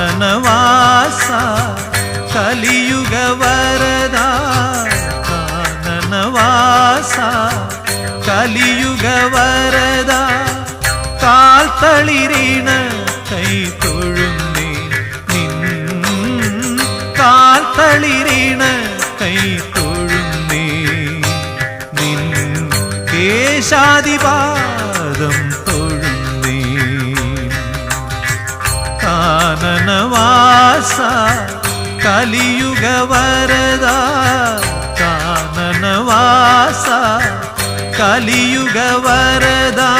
கானனவாசா கலியுக வரதா கானனவாசா கலியுக வரதா கால் தளிரின கை தொழுந்தே நின் கால் தளிரின கை தொழுந்தே நின் கேசாதிபா ಕಾನನವಾಸ ಕಲಿಯುಗ ವರದ ಕಾನನವಾಸ ಕಲಿಯುಗ ವರದಾ